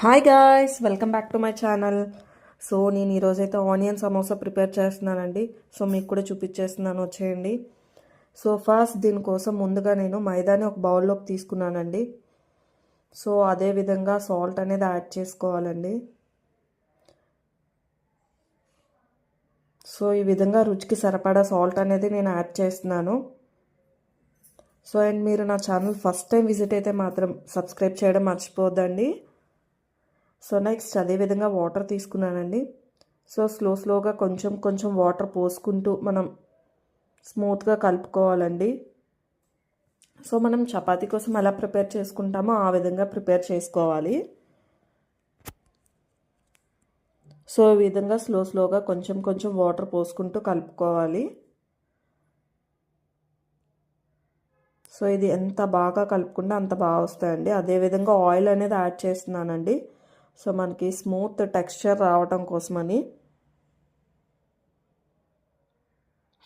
Hi guys welcome back to my channel so నేను ఈరోజైతే onion samosa prepare చేస్తున్నానండి. So మీకు కూడా చూపించేస్తున్నాను వచ్చేయండి. సో ఫస్ట్ దీనికోసం ముందుగా నేను మైదాని ఒక బౌల్లోకి తీసుకున్నానండి. సో అదే విధంగా సాల్ట్ అనేది యాడ్ చేసుకోవాలండి. సో ఈ విధంగా రుచికి సరిపడా సాల్ట్ అనేది నేను యాడ్ చేస్తున్నాను. సో అండ్ మీరు నా ఛానల్ ఫస్ట్ టైం విజిట్ అయితే మాత్రం సబ్స్క్రైబ్ చేయడం మర్చిపోద్దండి సో నెక్స్ట్ అదేవిధంగా వాటర్ తీసుకున్నానండి. సో స్లో స్లోగా కొంచెం కొంచెం వాటర్ పోసుకుంటూ మనం స్మూత్గా కలుపుకోవాలండి. సో మనం చపాతీ కోసం ఎలా ప్రిపేర్ చేసుకుంటామో ఆ విధంగా ప్రిపేర్ చేసుకోవాలి. సో ఈ విధంగా స్లో స్లోగా కొంచెం కొంచెం వాటర్ పోసుకుంటూ కలుపుకోవాలి. సో ఇది ఎంత బాగా కలుపుకుంటే అంత బాగా వస్తాయండి. అదేవిధంగా ఆయిల్ అనేది యాడ్ చేస్తున్నానండి. సో మనకి స్మూత్ టెక్స్చర్ రావటం కోసమని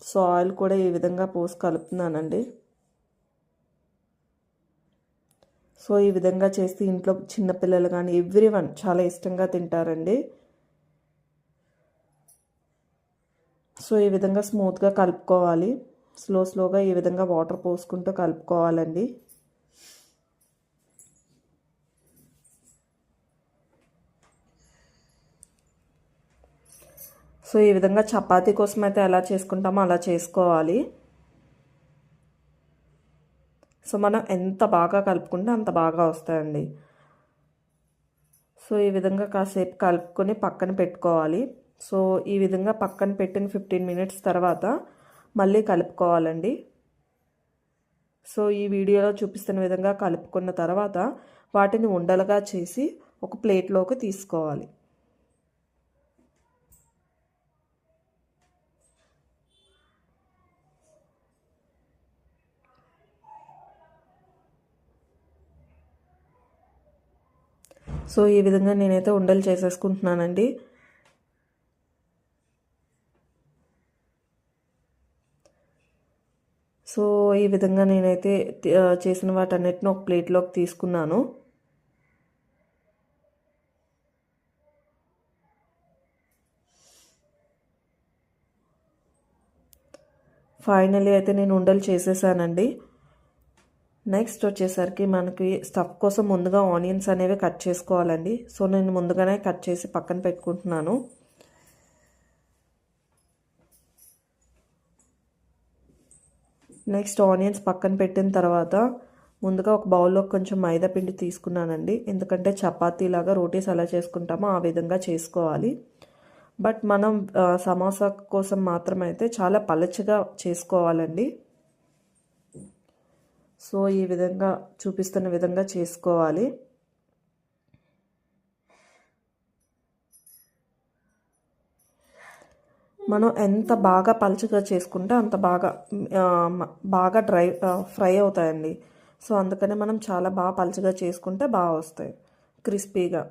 సో ఆయిల్ కూడా ఈ విధంగా పోసి కలుపుతున్నానండి. సో ఈ విధంగా చేస్తే ఇంట్లో చిన్నపిల్లలు కానీ ఎవ్రీ వన్ చాలా ఇష్టంగా తింటారండి. సో ఈ విధంగా స్మూత్గా కలుపుకోవాలి. స్లో స్లోగా ఈ విధంగా వాటర్ పోసుకుంటూ కలుపుకోవాలండి. సో ఈ విధంగా చపాతీ కోసం అయితే ఎలా చేసుకుంటామో అలా చేసుకోవాలి. సో మనం ఎంత బాగా కలుపుకుంటే అంత బాగా వస్తాయండి. సో ఈ విధంగా కాసేపు కలుపుకొని పక్కన పెట్టుకోవాలి. సో ఈ విధంగా పక్కన పెట్టిన ఫిఫ్టీన్ మినిట్స్ తర్వాత మళ్ళీ కలుపుకోవాలండి. సో ఈ వీడియోలో చూపిస్తున్న విధంగా కలుపుకున్న తర్వాత వాటిని ఉండలుగా చేసి ఒక ప్లేట్లోకి తీసుకోవాలి. సో ఈ విధంగా నేనైతే ఉండలు చేసేసుకుంటున్నానండి. సో ఈ విధంగా నేనైతే చేసిన వాటన్నిటిని ఒక ప్లేట్లోకి తీసుకున్నాను. ఫైనలీ అయితే నేను ఉండలు చేసేసానండి. నెక్స్ట్ వచ్చేసరికి మనకి స్టఫ్ కోసం ముందుగా ఆనియన్స్ అనేవి కట్ చేసుకోవాలండి. సో నేను ముందుగానే కట్ చేసి పక్కన పెట్టుకుంటున్నాను. నెక్స్ట్ ఆనియన్స్ పక్కన పెట్టిన తర్వాత ముందుగా ఒక బౌల్లో కొంచెం మైదా పిండి తీసుకున్నానండి. ఎందుకంటే చపాతీలాగా రోటీస్ ఎలా చేసుకుంటామో ఆ విధంగా చేసుకోవాలి. బట్ మనం సమోసా కోసం మాత్రమైతే చాలా పలచగా చేసుకోవాలండి. సో ఈ విధంగా చూపిస్తున్న విధంగా చేసుకోవాలి. మనం ఎంత బాగా పలుచగా చేసుకుంటే అంత బాగా బాగా డ్రై ఫ్రై అవుతాయండి. సో అందుకనే మనం చాలా బాగా పలుచగా చేసుకుంటే బాగా వస్తాయి. క్రిస్పీగా.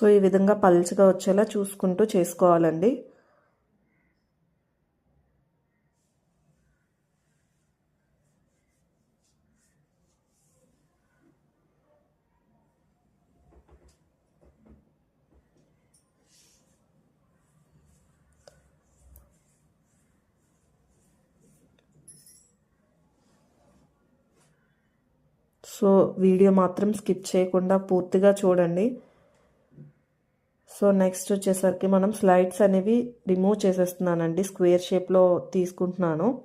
సో ఈ విధంగా పలుచగా వచ్చేలా చూసుకుంటూ చేసుకోవాలండి. సో వీడియో మాత్రం స్కిప్ చేయకుండా పూర్తిగా చూడండి. సో నెక్స్ట్ వచ్చేసరికి మనం స్లైడ్స్ అనేవి రిమూవ్ చేసేస్తున్నానండి. స్క్వేర్ షేప్లో తీసుకుంటున్నాను.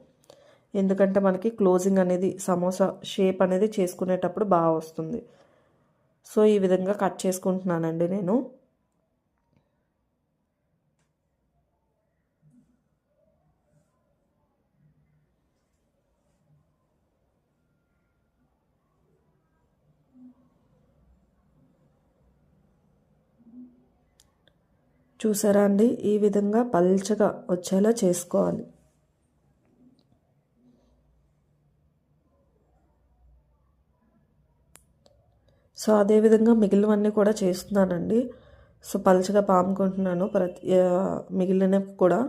ఎందుకంటే మనకి క్లోజింగ్ అనేది సమోసా షేప్ అనేది చేసుకునేటప్పుడు బాగా వస్తుంది. సో ఈ విధంగా కట్ చేసుకుంటున్నానండి నేను. చూసారా అండి? ఈ విధంగా పల్చగా వచ్చేలా చేసుకోవాలి. సో అదేవిధంగా మిగిలినవన్నీ కూడా చేస్తున్నానండి. సో పలుచగా పాముకుంటున్నాను. ప్రతి మిగిలిన కూడా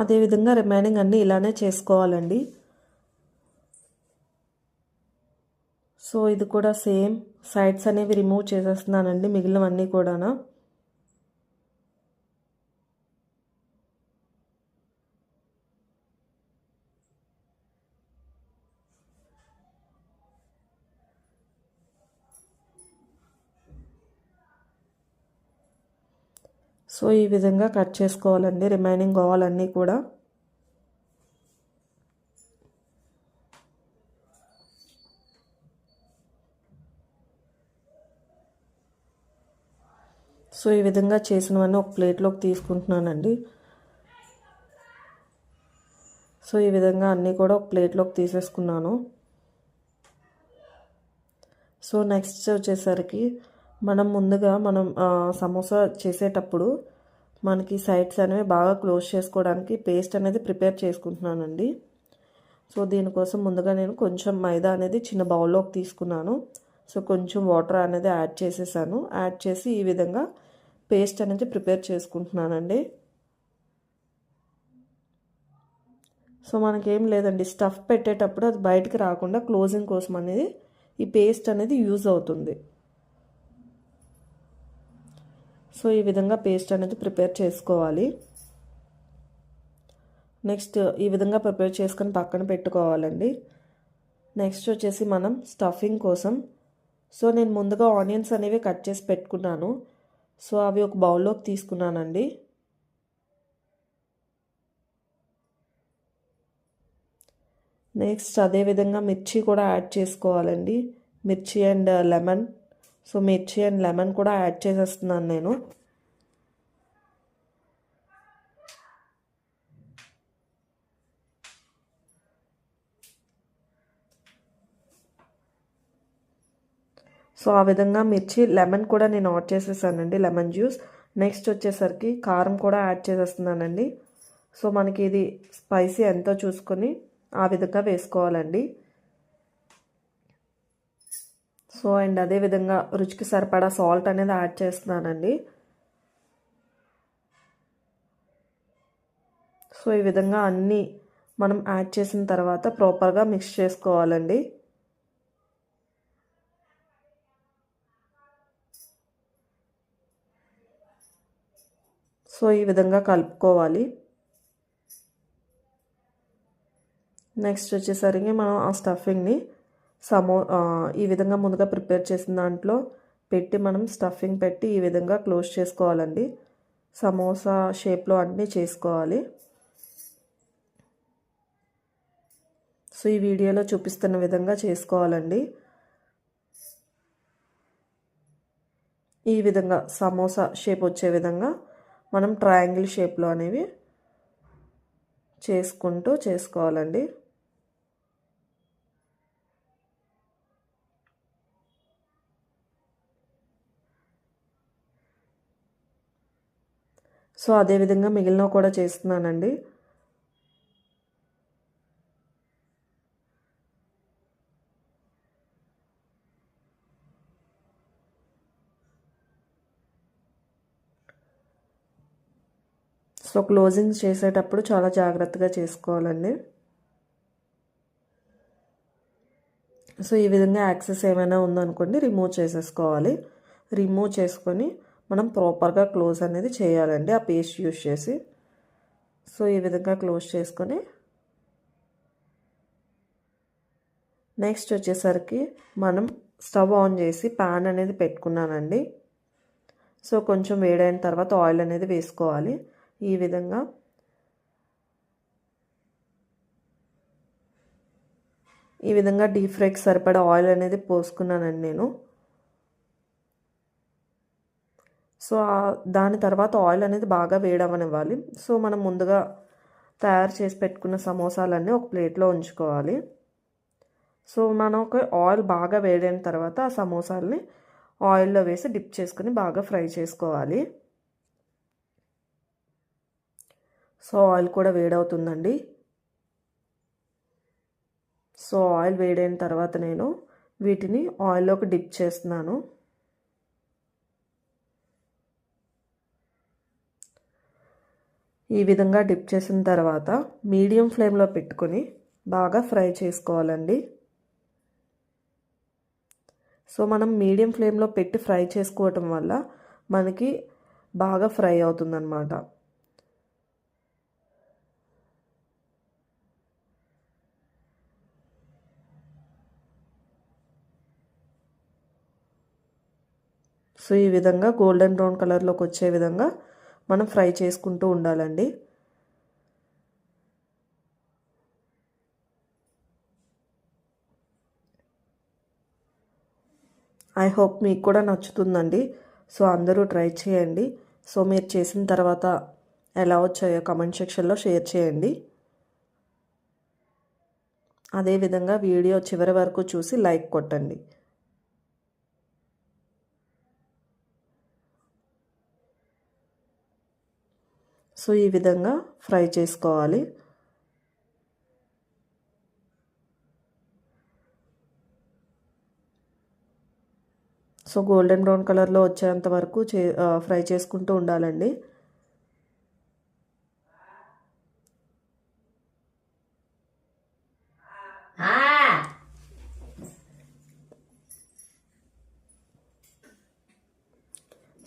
అదేవిధంగా రిమైనింగ్ అన్నీ ఇలానే చేసుకోవాలండి. సో ఇది కూడా సేమ్ సైడ్స్ అనేవి రిమూవ్ చేసేస్తున్నానండి మిగిలినవన్నీ కూడా సో ఈ విధంగా కట్ చేసుకోవాలండి. రిమైనింగ్ కావాలన్నీ కూడా. సో ఈ విధంగా చేసినవన్నీ ఒక ప్లేట్లోకి తీసుకుంటున్నానండి. సో ఈ విధంగా అన్నీ కూడా ఒక ప్లేట్లోకి తీసేసుకున్నాను. సో నెక్స్ట్ వచ్చేసరికి మనం ముందుగా మనం సమోసా చేసేటప్పుడు మనకి సైడ్స్ అనేవి బాగా క్లోజ్ చేసుకోవడానికి పేస్ట్ అనేది ప్రిపేర్ చేసుకుంటున్నానండి. సో దీనికోసం ముందుగా నేను కొంచెం మైదా అనేది చిన్న బౌల్లోకి తీసుకున్నాను. సో కొంచెం వాటర్ అనేది యాడ్ చేసేసాను. యాడ్ చేసి ఈ విధంగా పేస్ట్ అనేది ప్రిపేర్ చేసుకుంటున్నానండి. సో మనకేం లేదండి. స్టఫ్ పెట్టేటప్పుడు అది బయటికి రాకుండా క్లోజింగ్ కోసం అనేది ఈ పేస్ట్ అనేది యూజ్ అవుతుంది. సో ఈ విధంగా పేస్ట్ అనేది ప్రిపేర్ చేసుకోవాలి. నెక్స్ట్ ఈ విధంగా ప్రిపేర్ చేసుకొని పక్కన పెట్టుకోవాలండి. నెక్స్ట్ వచ్చేసి మనం స్టఫింగ్ కోసం. సో నేను ముందుగా ఆనియన్స్ అనేవి కట్ చేసి పెట్టుకున్నాను. సో అవి ఒక బౌల్లోకి తీసుకున్నానండి. నెక్స్ట్ అదేవిధంగా మిర్చి కూడా యాడ్ చేసుకోవాలండి. మిర్చి అండ్ లెమన్ సో మిర్చి అండ్ లెమన్ కూడా యాడ్ చేసేస్తున్నాను నేను. సో ఆ విధంగా మిర్చి లెమన్ కూడా నేను యాడ్ చేసేసానండి లెమన్ జ్యూస్. నెక్స్ట్ వచ్చేసరికి కారం కూడా యాడ్ చేసేస్తున్నానండి. సో మనకి ఇది స్పైసీ ఎంతో చూసుకొని ఆ విధంగా వేసుకోవాలండి. సో అండ్ అదేవిధంగా రుచికి సరిపడా సాల్ట్ అనేది యాడ్ చేస్తున్నానండి. సో ఈ విధంగా అన్నీ మనం యాడ్ చేసిన తర్వాత ప్రాపర్గా మిక్స్ చేసుకోవాలండి. సో ఈ విధంగా కలుపుకోవాలి. నెక్స్ట్ వచ్చేసరికి మనం ఆ స్టఫింగ్ని సమో ఈ విధంగా ముందుగా ప్రిపేర్ చేసిన దాంట్లో పెట్టి మనం స్టఫింగ్ పెట్టి ఈ విధంగా క్లోజ్ చేసుకోవాలండి. సమోసా షేప్లో అన్నీ చేసుకోవాలి. సో ఈ వీడియోలో చూపిస్తున్న విధంగా చేసుకోవాలండి. ఈ విధంగా సమోసా షేప్ వచ్చే విధంగా మనం ట్రయాంగిల్ షేప్లో అనేవి చేసుకుంటూ చేసుకోవాలండి. సో అదేవిధంగా మిగిలినవి కూడా చేస్తున్నానండి. సో క్లోజింగ్ చేసేటప్పుడు చాలా జాగ్రత్తగా చేసుకోవాలండి. సో ఈ విధంగా యాక్సెస్ ఏమైనా ఉందనుకోండి రిమూవ్ చేసేసుకోవాలి. రిమూవ్ చేసుకొని మనం ప్రాపర్గా క్లోజ్ అనేది చేయాలండి. ఆ పేస్ట్ యూజ్ చేసి. సో ఈ విధంగా క్లోజ్ చేసుకొని. నెక్స్ట్ వచ్చేసరికి మనం స్టవ్ ఆన్ చేసి ప్యాన్ అనేది పెట్టుకున్నానండి. సో కొంచెం వేడైన తర్వాత ఆయిల్ అనేది వేసుకోవాలి. ఈ విధంగా. ఈ విధంగా డీప్ ఫ్రైకి సరిపడా ఆయిల్ అనేది పోసుకున్నానండి నేను. సో దాని తర్వాత ఆయిల్ అనేది బాగా వేడవనివ్వాలి. సో మనం ముందుగా తయారు చేసి పెట్టుకున్న సమోసాలన్నీ ఒక ప్లేట్లో ఉంచుకోవాలి. సో మనం ఒక ఆయిల్ బాగా వేడైన తర్వాత ఆ సమోసాలని ఆయిల్లో వేసి డిప్ చేసుకుని బాగా ఫ్రై చేసుకోవాలి. సో ఆయిల్ కూడా వేడవుతుందండి. సో ఆయిల్ వేడైన తర్వాత నేను వీటిని ఆయిల్లోకి డిప్ చేస్తున్నాను. ఈ విధంగా డిప్ చేసిన తర్వాత మీడియం ఫ్లేమ్లో పెట్టుకొని బాగా ఫ్రై చేసుకోవాలండి. సో మనం మీడియం ఫ్లేమ్లో పెట్టి ఫ్రై చేసుకోవటం వల్ల మనకి బాగా ఫ్రై అవుతుందన్నమాట. సో ఈ విధంగా గోల్డెన్ బ్రౌన్ కలర్లోకి వచ్చే విధంగా మనం ఫ్రై చేసుకుంటూ ఉండాలండి. ఐ హోప్ మీకు కూడా నచ్చుతుందండి. సో అందరూ ట్రై చేయండి. సో మీరు చేసిన తర్వాత ఎలా వచ్చాయో కమెంట్ సెక్షన్లో షేర్ చేయండి. అదేవిధంగా వీడియో చివరి వరకు చూసి లైక్ కొట్టండి. సో ఈ విధంగా ఫ్రై చేసుకోవాలి. సో గోల్డెన్ బ్రౌన్ కలర్లో వచ్చేంత వరకు చే ఫ్రై చేసుకుంటూ ఉండాలండి.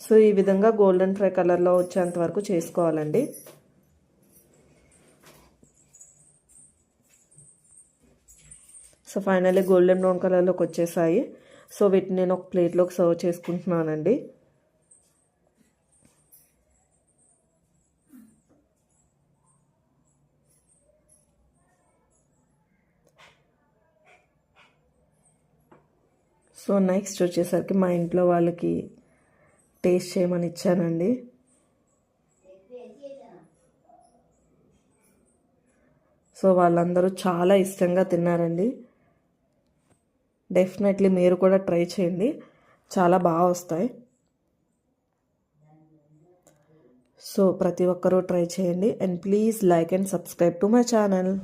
సో ఈ విధంగా గోల్డెన్ ఫ్రై కలర్లో వచ్చేంత వరకు చేసుకోవాలండి. సో ఫైనల్లీ గోల్డెన్ బ్రౌన్ కలర్లోకి వచ్చేసాయి. సో వీటిని నేను ఒక ప్లేట్లోకి సర్వ్ చేసుకుంటున్నానండి. సో నెక్స్ట్ వచ్చేసరికి మా ఇంట్లో వాళ్ళకి టేస్ట్ చేయమని ఇచ్చానండి. సో వాళ్ళందరూ చాలా ఇష్టంగా తిన్నారండి. డెఫినెట్లీ మీరు కూడా ట్రై చేయండి. చాలా బాగా వస్తాయి. సో ప్రతి ఒక్కరూ ట్రై చేయండి. And please like and subscribe to my channel